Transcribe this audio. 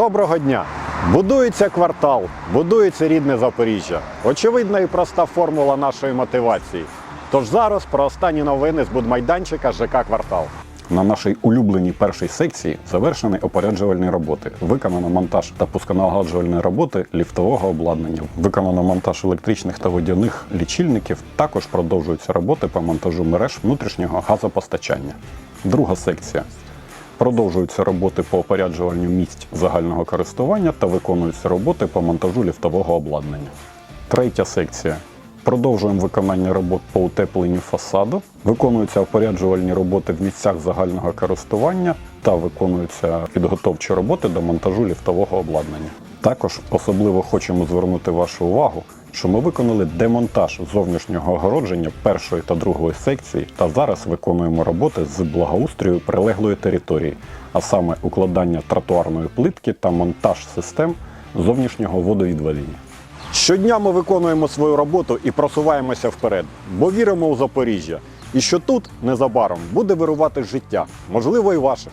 Доброго дня! Будується квартал, будується рідне Запоріжжя. Очевидна і проста формула нашої мотивації. Тож зараз про останні новини з будмайданчика ЖК Квартал. На нашій улюбленій першій секції завершені опоряджувальні роботи. Виконано монтаж та пусконалагоджувальні роботи ліфтового обладнання. Виконано монтаж електричних та водяних лічильників. Також продовжуються роботи по монтажу мереж внутрішнього газопостачання. Друга секція. Продовжуються роботи по опоряджуванню місць загального користування та виконуються роботи по монтажу ліфтового обладнання. Третя секція. Продовжуємо виконання робот по утепленню фасаду. Виконуються опоряджувальні роботи в місцях загального користування та виконуються підготовчі роботи до монтажу ліфтового обладнання. Також особливо хочемо звернути вашу увагу, що ми виконали демонтаж зовнішнього огородження першої та другої секції, та зараз виконуємо роботи з благоустрою прилеглої території, а саме укладання тротуарної плитки та монтаж систем зовнішнього водовідведення. Щодня ми виконуємо свою роботу і просуваємося вперед, бо віримо у Запоріжжя. І що тут незабаром буде вирувати життя, можливо, і ваше.